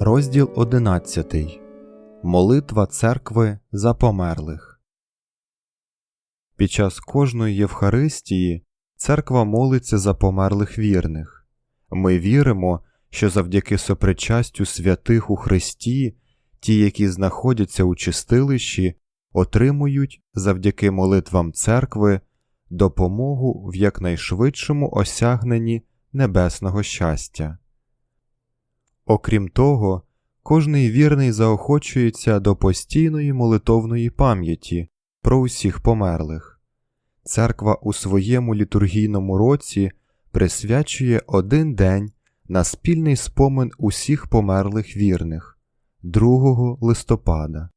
Розділ 11. Молитва церкви за померлих. Під час кожної Євхаристії церква молиться за померлих вірних. Ми віримо, що завдяки сопричастю святих у Христі ті, які знаходяться у чистилищі, отримують завдяки молитвам церкви допомогу в якнайшвидшому осягненні небесного щастя. Окрім того, кожний вірний заохочується до постійної молитовної пам'яті про усіх померлих. Церква у своєму літургійному році присвячує один день на спільний спомин усіх померлих вірних 2 листопада.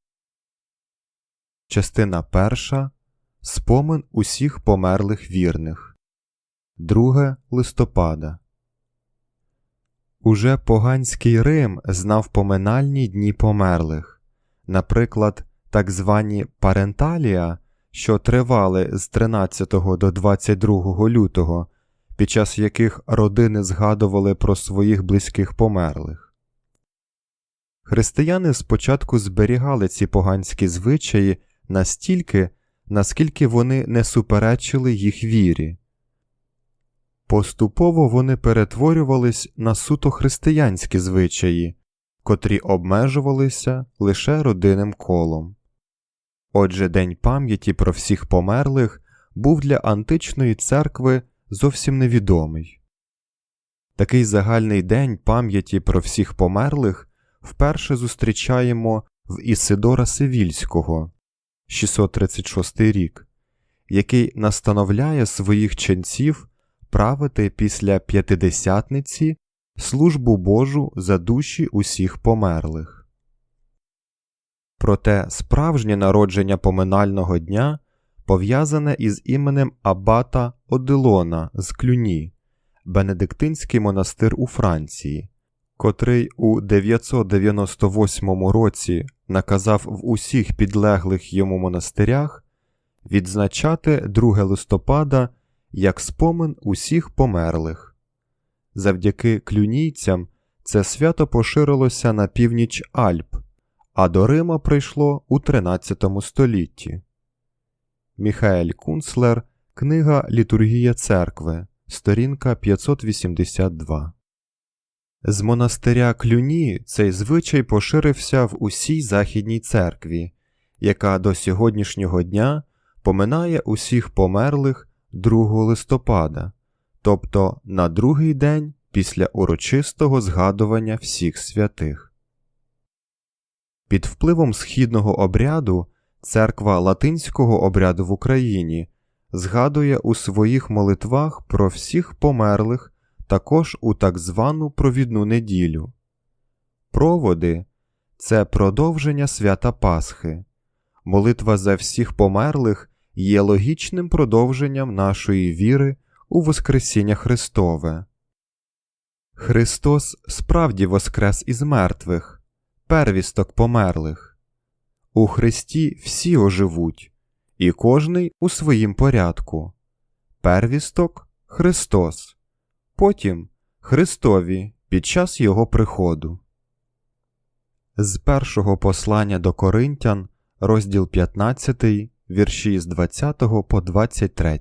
Частина перша Спомин усіх померлих вірних 2 листопада. Уже поганський Рим знав поминальні дні померлих, наприклад, так звані паренталія, що тривали з 13 до 22 лютого, під час яких родини згадували про своїх близьких померлих. Християни спочатку зберігали ці поганські звичаї настільки, наскільки вони не суперечили їх вірі. Поступово вони перетворювались на суто християнські звичаї, котрі обмежувалися лише родинним колом. Отже, День пам'яті про всіх померлих був для античної церкви зовсім невідомий. Такий загальний день пам'яті про всіх померлих вперше зустрічаємо в Ісидора Сивільського 636 рік, який настановляє своїх ченців правити після п'ятидесятниці службу Божу за душі усіх померлих. Проте справжнє народження поминального дня пов'язане із іменем Абата Одилона з Клюні, Бенедиктинський монастир у Франції, котрий у 998 році наказав в усіх підлеглих йому монастирях відзначати 2 листопада як спомин усіх померлих. Завдяки клюнійцям це свято поширилося на північ Альп, а до Рима прийшло у 13 столітті. Міхаель Кунцлер, Книга Літургія церкви, сторінка 582. З монастиря Клюні цей звичай поширився в усій Західній церкві, яка до сьогоднішнього дня поминає усіх померлих 2 листопада, тобто на другий день після урочистого згадування всіх святих. Під впливом східного обряду церква латинського обряду в Україні згадує у своїх молитвах про всіх померлих також у так звану провідну неділю. Проводи це продовження свята Пасхи, молитва за всіх померлих є логічним продовженням нашої віри у Воскресіння Христове. Христос справді воскрес із мертвих, первісток померлих. У Христі всі оживуть, і кожний у своїм порядку. Первісток Христос, потім Христові під час Його приходу. З першого послання до Коринтян, розділ 15, вірші з 20 по 23.